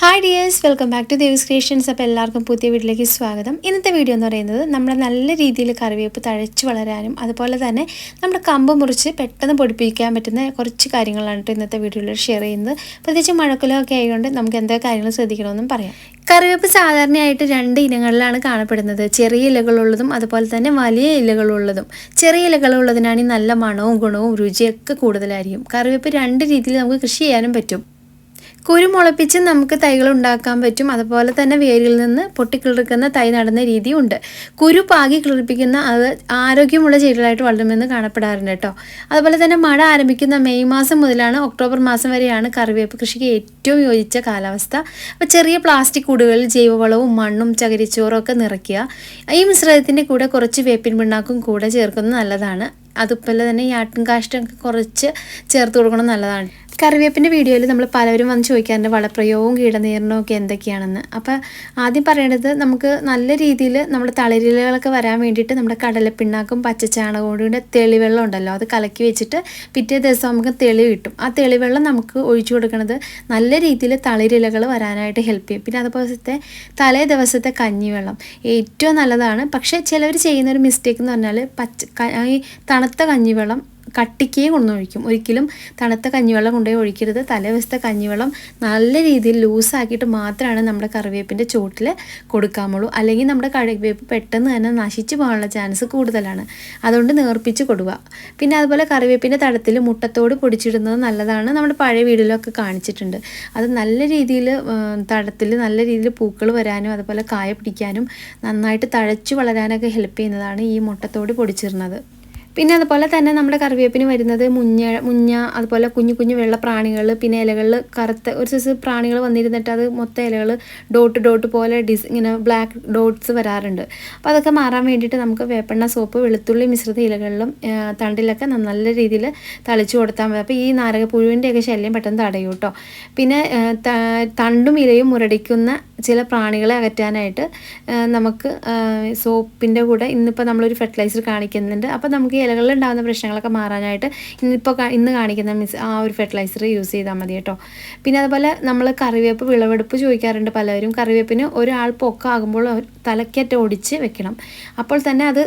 Hi dears welcome back to Devi's Creations അപ്പോൾ എല്ലാവർക്കും പുതിയ വീട്ടിലേക്ക് സ്വാഗതം. ഇന്നത്തെ വീഡിയോ എന്ന് പറയുന്നത് നമ്മൾ നല്ല രീതിയിൽ കറിവേപ്പ് തഴച്ച് വളരാനും അതുപോലെ തന്നെ നമ്മുടെ കമ്പ് മുറിച്ച് പെട്ടെന്ന് പൊടിപ്പിക്കാൻ പറ്റുന്ന കുറച്ച് കാര്യങ്ങളാണ് കേട്ടോ ഇന്നത്തെ വീഡിയോയിൽ ഷെയർ ചെയ്യുന്നത്. പ്രത്യേകിച്ച് മഴക്കുലമൊക്കെ ആയതുകൊണ്ട് നമുക്ക് എന്തൊക്കെ കാര്യങ്ങൾ ശ്രദ്ധിക്കണമെന്നും പറയാം. കറിവേപ്പ് സാധാരണയായിട്ട് രണ്ട് ഇനങ്ങളിലാണ് കാണപ്പെടുന്നത്. ചെറിയ ഇലകളുള്ളതും അതുപോലെ തന്നെ വലിയ ഇലകളുള്ളതും. ചെറിയ ഇലകളുള്ളതിനാണ് നല്ല മണവും ഗുണവും രുചിയൊക്കെ കൂടുതലായിരിക്കും. കറിവേപ്പ് രണ്ട് രീതിയിൽ നമുക്ക് കൃഷി ചെയ്യാനും പറ്റും. കുരു മുളപ്പിച്ച് നമുക്ക് തൈകൾ ഉണ്ടാക്കാൻ പറ്റും. അതുപോലെ തന്നെ വേരിൽ നിന്ന് പൊട്ടിക്കിളിർക്കുന്ന തൈ നടുന്ന രീതിയുണ്ട്. കുരു പാകി കിളിർപ്പിക്കുന്ന അത് ആരോഗ്യമുള്ള ചെടികളായിട്ട് വളരുമെന്ന് കാണപ്പെടാറുണ്ട് കേട്ടോ. അതുപോലെ തന്നെ മഴ ആരംഭിക്കുന്ന മെയ് മാസം മുതലാണ് ഒക്ടോബർ മാസം വരെയാണ് കറിവേപ്പ് കൃഷിക്ക് ഏറ്റവും യോജിച്ച കാലാവസ്ഥ. അപ്പോൾ ചെറിയ പ്ലാസ്റ്റിക് കൂടുകളിൽ ജൈവവളവും മണ്ണും ചകിരിച്ചോറും ഒക്കെ നിറയ്ക്കുക. ഈ മിശ്രിതത്തിന്റെ കൂടെ കുറച്ച് വേപ്പിൻ പിണ്ണാക്കും കൂടെ ചേർക്കുന്നത് നല്ലതാണ്. അതുപോലെ തന്നെ ഈ ആട്ടും കാഷ്ടമൊക്കെ കുറച്ച് ചേർത്ത് കൊടുക്കണം നല്ലതാണ്. കറിവേപ്പിന്റെ വീഡിയോയിൽ നമ്മൾ പലവരും വന്ന് ചോദിക്കാറുണ്ട് വളപ്രയോഗവും കീടനീരണവും ഒക്കെ എന്തൊക്കെയാണെന്ന്. അപ്പോൾ ആദ്യം പറയേണ്ടത് നമുക്ക് നല്ല രീതിയിൽ നമ്മുടെ തളരിലകളൊക്കെ വരാൻ വേണ്ടിയിട്ട് നമ്മുടെ കടലപ്പിണ്ണാക്കും പച്ചച്ചാണകവും കൂടെ തെളിവെള്ളം ഉണ്ടല്ലോ അത് കലക്കി വെച്ചിട്ട് പിറ്റേ ദിവസം നമുക്ക് തെളി കിട്ടും. ആ തെളിവെള്ളം നമുക്ക് ഒഴിച്ചു കൊടുക്കുന്നത് നല്ല രീതിയിൽ തളിരിലകൾ വരാനായിട്ട് ഹെൽപ്പ് ചെയ്യും. പിന്നെ അതുപോലത്തെ തലേ ദിവസത്തെ കഞ്ഞിവെള്ളം ഏറ്റവും നല്ലതാണ്. പക്ഷേ ചിലവർ ചെയ്യുന്നൊരു മിസ്റ്റേക്ക് എന്ന് പറഞ്ഞാൽ പച്ച ഈ തണുത്ത കഞ്ഞിവെള്ളം കട്ടിക്കേ കൊണ്ടൊഴിക്കും. ഒരിക്കലും തണുത്ത കഞ്ഞിവെള്ളം കൊണ്ടുപോയി ഒഴിക്കരുത്. തലേദിവസത്തെ കഞ്ഞിവെള്ളം നല്ല രീതിയിൽ ലൂസാക്കിയിട്ട് മാത്രമാണ് നമ്മുടെ കറിവേപ്പിന്റെ ചുവട്ടിൽ കൊടുക്കാമുള്ളൂ അല്ലെങ്കിൽ നമ്മുടെ കറിവേപ്പ് പെട്ടെന്ന് തന്നെ നശിച്ചു പോകാനുള്ള ചാൻസ് കൂടുതലാണ്. അതുകൊണ്ട് നേർപ്പിച്ച് കൊടുക്കുക. പിന്നെ അതുപോലെ കറിവേപ്പിന്റെ തടത്തിൽ മുട്ടത്തോട് പൊടിച്ചിടുന്നത് നല്ലതാണ്. നമ്മുടെ പഴയ വീടിലൊക്കെ കാണിച്ചിട്ടുണ്ട്. അത് നല്ല രീതിയിൽ തടത്തിൽ നല്ല രീതിയിൽ പൂക്കൾ വരാനും അതുപോലെ കായ പിടിക്കാനും നന്നായിട്ട് തഴച്ചു വളരാനൊക്കെ ഹെൽപ്പ് ചെയ്യുന്നതാണ് ഈ മുട്ടത്തോട് പൊടിച്ചിരുന്നത് പിന്നെ അതുപോലെ തന്നെ നമ്മുടെ കറിവേപ്പിന് വരുന്നത് മുഞ്ഞ മുഞ്ഞ അതുപോലെ കുഞ്ഞു കുഞ്ഞു വെള്ള പ്രാണികൾ പിന്നെ ഇലകളിൽ കറുത്ത ഒരു സൈസ് പ്രാണികൾ വന്നിരുന്നിട്ട് അത് മൊത്തം ഇലകൾ ഡോട്ട് ഡോട്ട് പോലെ ഡിസ് ഇങ്ങനെ ബ്ലാക്ക് ഡോട്ട്സ് വരാറുണ്ട്. അപ്പോൾ അതൊക്കെ മാറാൻ വേണ്ടിയിട്ട് നമുക്ക് വേപ്പെണ്ണ സോപ്പ് വെളുത്തുള്ളി മിശ്രിത ഇലകളിലും തണ്ടിലൊക്കെ നല്ല രീതിയിൽ തളിച്ചു കൊടുത്താൽ മതി. അപ്പോൾ ഈ നാരകപ്പുഴുവിന്റെയൊക്കെ ശല്യം പെട്ടെന്ന് തടയും കേട്ടോ പിന്നെ തണ്ടും ഇലയും മുരടിക്കുന്ന ചില പ്രാണികളെ അകറ്റാനായിട്ട് നമുക്ക് സോപ്പിന്റെ കൂടെ ഇന്നിപ്പോൾ നമ്മളൊരു ഫെർട്ടിലൈസർ കാണിക്കുന്നുണ്ട്. അപ്പോൾ നമുക്ക് ഇലകളിൽ ഉണ്ടാകുന്ന പ്രശ്നങ്ങളൊക്കെ മാറാനായിട്ട് ഇന്നിപ്പോൾ ഇന്ന് കാണിക്കുന്ന മിസ് ആ ഒരു ഫെർട്ടിലൈസർ യൂസ് ചെയ്താൽ മതി കേട്ടോ. പിന്നെ അതുപോലെ നമ്മൾ കറിവേപ്പ് വിളവെടുപ്പ് ചോദിക്കാറുണ്ട് പലരും. കറിവേപ്പിന് ഒരാൾ പൊക്കാകുമ്പോൾ തലക്കറ്റ ഒടിച്ച് വെക്കണം. അപ്പോൾ തന്നെ അത്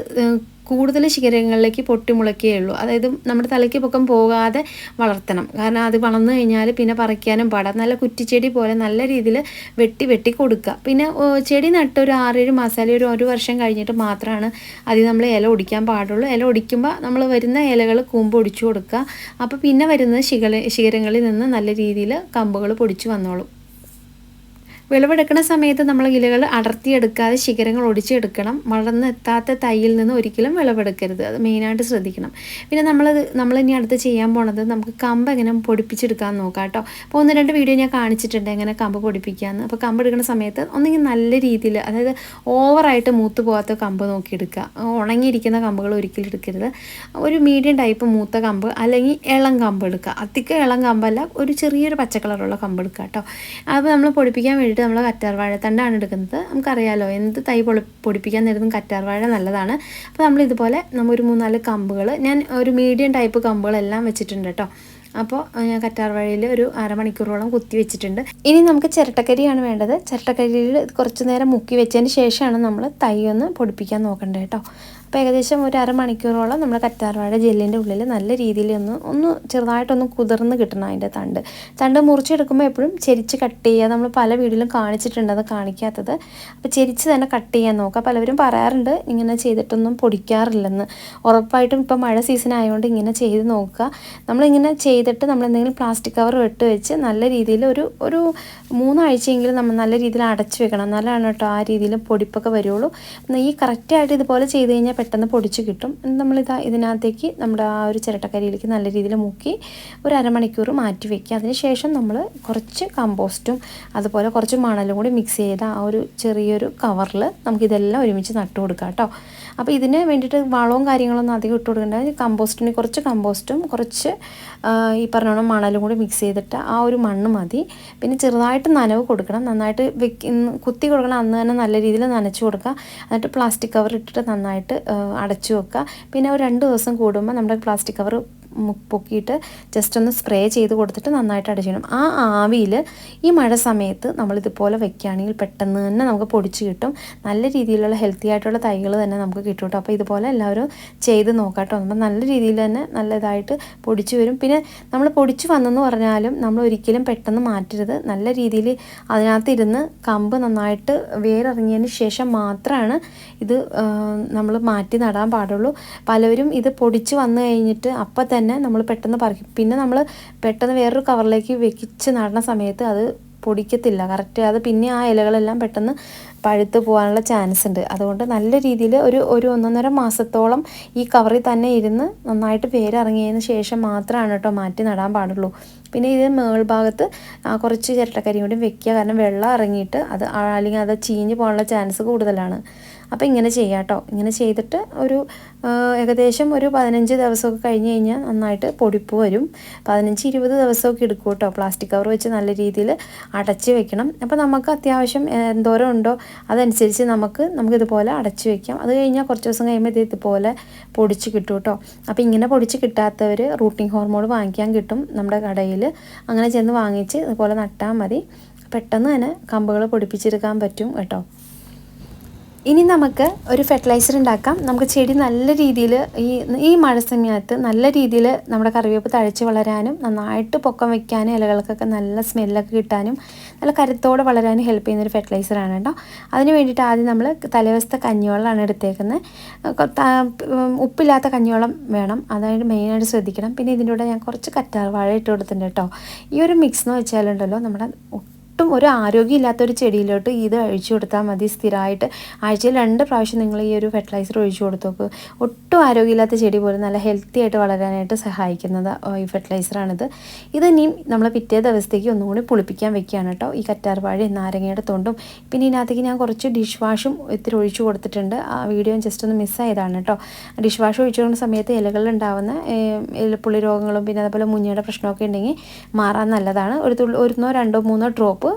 കൂടുതൽ ശിഖരങ്ങളിലേക്ക് ഉള്ളൂ. അതായത് നമ്മുടെ തലയ്ക്ക് പൊക്കം പോകാതെ വളർത്തണം. കാരണം അത് വളർന്നു കഴിഞ്ഞാൽ പിന്നെ പറിക്കാനും പാടാം. നല്ല കുറ്റിച്ചെടി പോലെ നല്ല രീതിയിൽ വെട്ടി വെട്ടി കൊടുക്കുക. പിന്നെ ചെടി നട്ട് ഒരു ആറേഴ് മാസം അല്ലെങ്കിൽ ഒരു ഒരു വർഷം കഴിഞ്ഞിട്ട് മാത്രമാണ് അതിൽ നമ്മൾ ഇല ഒടിക്കാൻ പാടുള്ളൂ. ഇല ഒടിക്കുമ്പോൾ നമ്മൾ വരുന്ന ഇലകൾ കൂമ്പ് ഒടിച്ചു കൊടുക്കുക. അപ്പോൾ പിന്നെ വരുന്ന ശിഖര ശിഖരങ്ങളിൽ നിന്ന് നല്ല രീതിയിൽ കമ്പുകൾ പൊടിച്ചു വന്നോളും. വിളവെടുക്കുന്ന സമയത്ത് നമ്മൾ ഇലകൾ അടർത്തിയെടുക്കാതെ ശിഖരങ്ങൾ ഒടിച്ചെടുക്കണം. വളർന്നെത്താത്ത തൈയിൽ നിന്ന് ഒരിക്കലും വിളവെടുക്കരുത്. അത് മെയിനായിട്ട് ശ്രദ്ധിക്കണം. പിന്നെ നമ്മൾ നമ്മൾ ഇനി അടുത്ത് ചെയ്യാൻ പോണത് നമുക്ക് കമ്പ് എങ്ങനെ പൊടിപ്പിച്ചെടുക്കാൻ നോക്കാം കേട്ടോ. അപ്പോൾ ഒന്ന് രണ്ട് വീഡിയോ ഞാൻ കാണിച്ചിട്ടുണ്ട് എങ്ങനെ കമ്പ് പൊടിപ്പിക്കാമെന്ന് അപ്പോൾ കമ്പ് എടുക്കുന്ന സമയത്ത് ഒന്നെങ്കിൽ നല്ല രീതിയിൽ അതായത് ഓവറായിട്ട് മൂത്ത് പോകാത്ത കമ്പ് നോക്കിയെടുക്കുക. ഉണങ്ങിയിരിക്കുന്ന കമ്പുകൾ ഒരിക്കലും എടുക്കരുത്. ഒരു മീഡിയം ടൈപ്പ് മൂത്ത കമ്പ് അല്ലെങ്കിൽ ഇളം കമ്പ് എടുക്കുക. അധികം ഇളം കമ്പല്ല ഒരു ചെറിയൊരു പച്ച കളറുള്ള കമ്പ് എടുക്കുക കേട്ടോ. അപ്പോൾ നമ്മൾ പൊടിപ്പിക്കാൻ വേണ്ടിയിട്ട് നമ്മൾ കറ്റാർ വാഴത്തണ്ടാണ് എടുക്കുന്നത്. നമുക്കറിയാലോ എന്ത് തൈ പൊളി പൊടിപ്പിക്കാൻ നേരത്തും കറ്റാർ വാഴ നല്ലതാണ്. അപ്പോൾ നമ്മൾ ഇതുപോലെ നമ്മൾ ഒരു മൂന്നാൽ കമ്പുകൾ ഞാൻ ഒരു മീഡിയം ടൈപ്പ് കമ്പുകളെല്ലാം വെച്ചിട്ടുണ്ട് കേട്ടോ. അപ്പോൾ ഞാൻ കറ്റാർ വഴിയിൽ ഒരു അരമണിക്കൂറോളം കുത്തി വെച്ചിട്ടുണ്ട്. ഇനി നമുക്ക് ചിരട്ടക്കരിയാണ് വേണ്ടത്. ചിരട്ടക്കരിയിൽ കുറച്ച് നേരം മുക്കി വെച്ചതിന് ശേഷമാണ് നമ്മൾ തൈ ഒന്ന് പൊടിപ്പിക്കാൻ നോക്കേണ്ടത് കേട്ടോ. അപ്പോൾ ഏകദേശം ഒരു അരമണിക്കൂറോളം നമ്മൾ കറ്റാർവാഴ ജെല്ലിന്റെ ഉള്ളിൽ നല്ല രീതിയിൽ ഒന്ന് ഒന്ന് ചെറുതായിട്ടൊന്ന് കുതിർന്ന് കിട്ടണം അതിന്റെ തണ്ട്. തണ്ട് മുറിച്ചെടുക്കുമ്പോൾ എപ്പോഴും ചെരിച്ച് കട്ട് ചെയ്യുക നമ്മൾ പല വീഡിയോയിലും കാണിച്ചിട്ടുണ്ട് അത് കാണിക്കാത്തത്. അപ്പോൾ ചെരിച്ച് തന്നെ കട്ട് ചെയ്യാൻ നോക്കുക. പലവരും പറയാറുണ്ട് ഇങ്ങനെ ചെയ്തിട്ടൊന്നും പൊടിക്കാറില്ലെന്ന്. ഉറപ്പായിട്ടും ഇപ്പോൾ മഴ സീസൺ ആയതുകൊണ്ട് ഇങ്ങനെ ചെയ്ത് നോക്കുക. നമ്മളിങ്ങനെ ചെയ്തിട്ട് നമ്മൾ എന്തെങ്കിലും പ്ലാസ്റ്റിക് കവർ ഇട്ട് വെച്ച് നല്ല രീതിയിൽ ഒരു ഒരു മൂന്നാഴ്ചയെങ്കിലും നമ്മൾ നല്ല രീതിയിൽ അടച്ചു വെക്കണം. നല്ലതാണ് കേട്ടോ ആ രീതിയിൽ പൊടിപ്പൊക്കെ വരുള്ളൂ. ഈ കറക്റ്റായിട്ട് ഇതുപോലെ ചെയ്ത് കഴിഞ്ഞാൽ പെട്ടെന്ന് പൊടിച്ച് കിട്ടും. നമ്മൾ ഇതാ ഇതിനകത്തേക്ക് നമ്മുടെ ആ ഒരു ചിരട്ടക്കരിയിലേക്ക് നല്ല രീതിയിൽ മുക്കി ഒരു അരമണിക്കൂർ മാറ്റി വയ്ക്കുക അതിനുശേഷം നമ്മൾ കുറച്ച് കമ്പോസ്റ്റും അതുപോലെ കുറച്ച് മണലും കൂടി മിക്സ് ചെയ്ത ആ ഒരു ചെറിയൊരു കവറിൽ നമുക്കിതെല്ലാം ഒരുമിച്ച് നട്ടു കൊടുക്കാം കേട്ടോ. അപ്പോൾ ഇതിന് വേണ്ടിയിട്ട് വളവും കാര്യങ്ങളൊന്നും അധികം ഇട്ട് കൊടുക്കേണ്ട. കമ്പോസ്റ്റിന് കുറച്ച് കമ്പോസ്റ്റും കുറച്ച് ഈ പറഞ്ഞോണം മണലും കൂടി മിക്സ് ചെയ്തിട്ട് ആ ഒരു മണ്ണ് മതി. പിന്നെ ചെറുതായിട്ട് നനവ് കൊടുക്കണം. നന്നായിട്ട് കുത്തി കൊടുക്കണം. അന്ന് തന്നെ നല്ല രീതിയിൽ നനച്ച് കൊടുക്കുക. എന്നിട്ട് പ്ലാസ്റ്റിക് കവർ ഇട്ടിട്ട് നന്നായിട്ട് അടച്ചു വെക്കുക. പിന്നെ ഒരു രണ്ട് ദിവസം കൂടുമ്പോൾ നമ്മുടെ പ്ലാസ്റ്റിക് കവർ പൊക്കിയിട്ട് ജസ്റ്റ് ഒന്ന് സ്പ്രേ ചെയ്ത് കൊടുത്തിട്ട് നന്നായിട്ട് അടച്ചിടണം ആ ആവിയിൽ ഈ മഴ സമയത്ത് നമ്മളിതുപോലെ വെക്കുകയാണെങ്കിൽ പെട്ടെന്ന് തന്നെ നമുക്ക് പൊടിച്ച് കിട്ടും. നല്ല രീതിയിലുള്ള ഹെൽത്തി ആയിട്ടുള്ള തൈകൾ തന്നെ നമുക്ക് കിട്ടും കേട്ടോ. അപ്പോൾ ഇതുപോലെ എല്ലാവരും ചെയ്ത് നോക്കാട്ടോ കേട്ടോ. നമ്മൾ നല്ല രീതിയിൽ തന്നെ നല്ലതായിട്ട് പൊടിച്ച് വരും. പിന്നെ നമ്മൾ പൊടിച്ച് വന്നെന്ന് പറഞ്ഞാലും നമ്മൾ ഒരിക്കലും പെട്ടെന്ന് മാറ്റരുത്. നല്ല രീതിയിൽ അതിനകത്തിരുന്ന് കമ്പ് നന്നായിട്ട് വേരിറങ്ങിയതിന് ശേഷം മാത്രമാണ് ഇത് നമ്മൾ മാറ്റി നടാൻ പാടുള്ളൂ. പലവരും ഇത് പൊടിച്ച് വന്നു കഴിഞ്ഞിട്ട് അപ്പം തന്നെ നമ്മൾ പെട്ടെന്ന് പറിക്കും. പിന്നെ നമ്മൾ പെട്ടെന്ന് വേറൊരു കവറിലേക്ക് വെക്കിച്ച് നടുന്ന സമയത്ത് അത് പൊടിക്കത്തില്ല. കറക്റ്റ് അത് പിന്നെ ആ ഇലകളെല്ലാം പെട്ടെന്ന് പഴുത്ത് പോകാനുള്ള ചാൻസ് ഉണ്ട്. അതുകൊണ്ട് നല്ല രീതിയിൽ ഒരു ഒരു ഒന്നൊന്നര മാസത്തോളം ഈ കവറിൽ തന്നെ ഇരുന്ന് നന്നായിട്ട് വേരിറങ്ങിയതിന് ശേഷം മാത്രമാണ് കേട്ടോ മാറ്റി നടാൻ പാടുള്ളൂ. പിന്നെ ഇത് മേൾഭാഗത്ത് കുറച്ച് ചിരട്ടക്കരി കൂടി വെക്കുക. കാരണം വെള്ളം ഇറങ്ങിയിട്ട് അത് അല്ലെങ്കിൽ അത് ചീഞ്ഞ് പോകാനുള്ള ചാൻസ് കൂടുതലാണ്. അപ്പോൾ ഇങ്ങനെ ചെയ്യാം കേട്ടോ ഇങ്ങനെ ചെയ്തിട്ട് ഒരു ഏകദേശം ഒരു പതിനഞ്ച് ദിവസമൊക്കെ കഴിഞ്ഞ് കഴിഞ്ഞാൽ നന്നായിട്ട് പൊടിപ്പ് വരും. പതിനഞ്ച് ഇരുപത് ദിവസമൊക്കെ എടുക്കും കേട്ടോ പ്ലാസ്റ്റിക് കവർ വെച്ച് നല്ല രീതിയിൽ അടച്ച് വെക്കണം. അപ്പോൾ നമുക്ക് അത്യാവശ്യം എന്തോരം ഉണ്ടോ അതനുസരിച്ച് നമുക്ക് നമുക്കിതുപോലെ അടച്ച് വെക്കാം. അത് കഴിഞ്ഞാൽ കുറച്ച് ദിവസം കഴിയുമ്പോൾ ഇത് ഇതുപോലെ പൊടിച്ച് കിട്ടും കേട്ടോ അപ്പോൾ ഇങ്ങനെ പൊടിച്ച് കിട്ടാത്തവർ റൂട്ടിംഗ് ഹോർമോൺ വാങ്ങിക്കാൻ കിട്ടും നമ്മുടെ കടയിൽ അങ്ങനെ ചെന്ന് വാങ്ങിച്ച് ഇതുപോലെ നട്ടാൽ മതി. പെട്ടെന്ന് തന്നെ കമ്പുകൾ പൊടിപ്പിച്ചെടുക്കാൻ പറ്റും കേട്ടോ. ഇനി നമുക്ക് ഒരു ഫെർട്ടിലൈസർ ഉണ്ടാക്കാം. നമുക്ക് ചെടി നല്ല രീതിയിൽ ഈ ഈ മഴ സമയത്ത് നല്ല രീതിയിൽ നമ്മുടെ കറിവേപ്പ് തഴച്ച് വളരാനും നന്നായിട്ട് പൊക്കം വയ്ക്കാനും ഇലകൾക്കൊക്കെ നല്ല സ്മെല്ലൊക്കെ കിട്ടാനും നല്ല കരുത്തോടെ വളരാനും ഹെൽപ്പ് ചെയ്യുന്ന ഒരു ഫെർട്ടിലൈസറാണ് കേട്ടോ. അതിന് വേണ്ടിയിട്ട് ആദ്യം നമ്മൾ തലേവസത്തെ കഞ്ഞിവെള്ളമാണ് എടുത്തേക്കുന്നത്. ഉപ്പില്ലാത്ത കഞ്ഞിവെള്ളം വേണം. അതായത് മെയിനായിട്ട് ശ്രദ്ധിക്കണം. പിന്നെ ഇതിന്റെ കൂടെ ഞാൻ കുറച്ച് കറ്റാർ വാഴ ഇട്ട് കൊടുത്തിട്ടുണ്ട് കേട്ടോ. ഈ ഒരു മിക്സ് എന്ന് വെച്ചാലുണ്ടല്ലോ നമ്മുടെ ഒട്ടും ഒരു ആരോഗ്യമില്ലാത്ത ഒരു ചെടിയിലോട്ട് ഇത് അഴിച്ചു കൊടുത്താൽ മതി സ്ഥിരമായിട്ട്. ആഴ്ചയിൽ രണ്ട് പ്രാവശ്യം നിങ്ങൾ ഈ ഒരു ഫെർട്ടിലൈസർ ഒഴിച്ചു കൊടുത്തു നോക്ക് ഒട്ടും ആരോഗ്യമില്ലാത്ത ചെടി പോലും നല്ല ഹെൽത്തി ആയിട്ട് വളരാനായിട്ട് സഹായിക്കുന്നത് ഈ ഫെർട്ടിലൈസറാണിത് ഇത് ഇനിയും നമ്മൾ പിറ്റേ ദിവസത്തേക്ക് ഒന്നുകൂടി പുളിപ്പിക്കാൻ വെക്കുകയാണ് കേട്ടോ. ഈ കറ്റാർവാഴ നാരങ്ങയുടെ തൊണ്ടും. പിന്നെ ഇതിനകത്തേക്ക് ഞാൻ കുറച്ച് ഡിഷ് വാഷും ഇത്തിരി ഒഴിച്ചു കൊടുത്തിട്ടുണ്ട്. ആ വീഡിയോ ജസ്റ്റ് ഒന്ന് മിസ്സായതാണ് കേട്ടോ. ഡിഷ് വാഷ് ഒഴിച്ചു കൊടുക്കുന്ന സമയത്ത് ഇലകളിലുണ്ടാവുന്ന പുള്ളി രോഗങ്ങളും പിന്നെ അതുപോലെ മുഞ്ഞയുടെ പ്രശ്നമൊക്കെ ഉണ്ടെങ്കിൽ മാറാൻ നല്ലതാണ്. ഒരു തുള്ളി ഒരുന്നോ രണ്ടോ മൂന്നോ ഡ്രോപ്പ്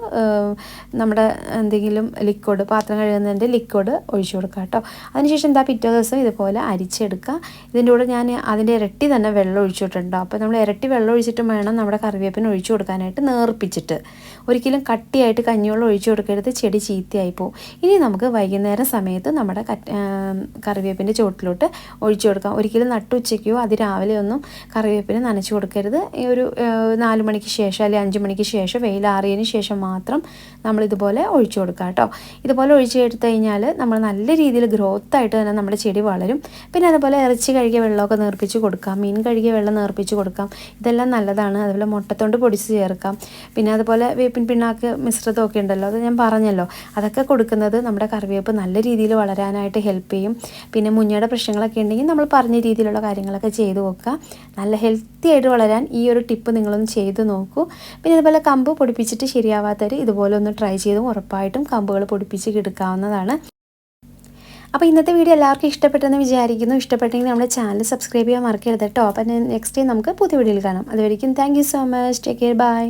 നമ്മുടെ എന്തെങ്കിലും ലിക്വിഡ് പാത്രം കഴുകുന്നതിന്റെ ലിക്വിഡ് ഒഴിച്ചു കൊടുക്കുക കേട്ടോ. അതിനുശേഷം എന്താ പിറ്റേ ദിവസം ഇതുപോലെ അരിച്ചെടുക്കുക. ഇതിന്റെ കൂടെ ഞാൻ അതിന്റെ ഇരട്ടി തന്നെ വെള്ളം ഒഴിച്ചിട്ടുണ്ടോ? അപ്പോൾ നമ്മൾ ഇരട്ടി വെള്ളം ഒഴിച്ചിട്ട് വേണം നമ്മുടെ കറിവേപ്പിന് ഒഴിച്ചു കൊടുക്കാനായിട്ട് നേർപ്പിച്ചിട്ട്. ഒരിക്കലും കട്ടിയായിട്ട് കഞ്ഞിവെള്ളം ഒഴിച്ചു കൊടുക്കരുത് ചെടി ചീത്തയായി പോകും ഇനി നമുക്ക് വൈകുന്നേരം സമയത്ത് നമ്മുടെ കറിവേപ്പിന്റെ ചുവട്ടിലോട്ട് ഒഴിച്ചു കൊടുക്കാം. ഒരിക്കലും നട്ടുച്ചയ്ക്കോ അതിരാവിലെ ഒന്നും കറിവേപ്പിന് നനച്ചു കൊടുക്കരുത്. ഒരു നാല് മണിക്ക് ശേഷം അല്ലെങ്കിൽ അഞ്ച് മണിക്ക് ശേഷം വെയിലാറിയതിന് ശേഷം മാത്രം നമ്മൾ ഇതുപോലെ ഒഴിച്ചു കൊടുക്കുക കേട്ടോ. ഇതുപോലെ ഒഴിച്ചു എടുത്തു കഴിഞ്ഞാൽ നമ്മൾ നല്ല രീതിയിൽ ഗ്രോത്ത് ആയിട്ട് തന്നെ നമ്മുടെ ചെടി വളരും. പിന്നെ അതുപോലെ ഇറച്ചി കഴുകിയ വെള്ളമൊക്കെ നേർപ്പിച്ച് കൊടുക്കാം മീൻ കഴുകിയ വെള്ളം നേർപ്പിച്ച് കൊടുക്കാം. ഇതെല്ലാം നല്ലതാണ്. അതുപോലെ മുട്ടത്തൊണ്ട് പൊടിച്ച് ചേർക്കാം. പിന്നെ അതുപോലെ വേപ്പിൻ പിണ്ണാക്ക് മിശ്രിതമൊക്കെ ഉണ്ടല്ലോ അത് ഞാൻ പറഞ്ഞല്ലോ. അതൊക്കെ കൊടുക്കുന്നത് നമ്മുടെ കറിവേപ്പ് നല്ല രീതിയിൽ വളരാനായിട്ട് ഹെൽപ്പ് ചെയ്യും. പിന്നെ മുഞ്ഞയുടെ പ്രശ്നങ്ങളൊക്കെ ഉണ്ടെങ്കിൽ നമ്മൾ പറഞ്ഞ രീതിയിലുള്ള കാര്യങ്ങളൊക്കെ ചെയ്തു നോക്കുക. നല്ല ഹെൽത്തി ആയിട്ട് വളരാൻ ഈ ഒരു ടിപ്പ് നിങ്ങളൊന്ന് ചെയ്തു നോക്കൂ. പിന്നെ അതുപോലെ കമ്പ് പൊടിപ്പിച്ചിട്ട് ശരിയാവാത്തവർ ഇതുപോലെ ഒന്ന് ട്രൈ ചെയ്തും ഉറപ്പായിട്ടും കമ്പുകൾ പൊടിപ്പിച്ച് കിടക്കാവുന്നതാണ്. അപ്പോൾ ഇന്നത്തെ വീഡിയോ എല്ലാവർക്കും ഇഷ്ടപ്പെട്ടെന്ന് വിചാരിക്കുന്നു. ഇഷ്ടപ്പെട്ടെങ്കിൽ നമ്മുടെ ചാനൽ സബ്സ്ക്രൈബ് ചെയ്യാൻ മറക്കരുത് കേട്ടോ. അപ്പം നെക്സ്റ്റ് ഡേ നമുക്ക് പുതിയ വീഡിയോയിൽ കാണാം. അതുവരെയും thank so much take care bye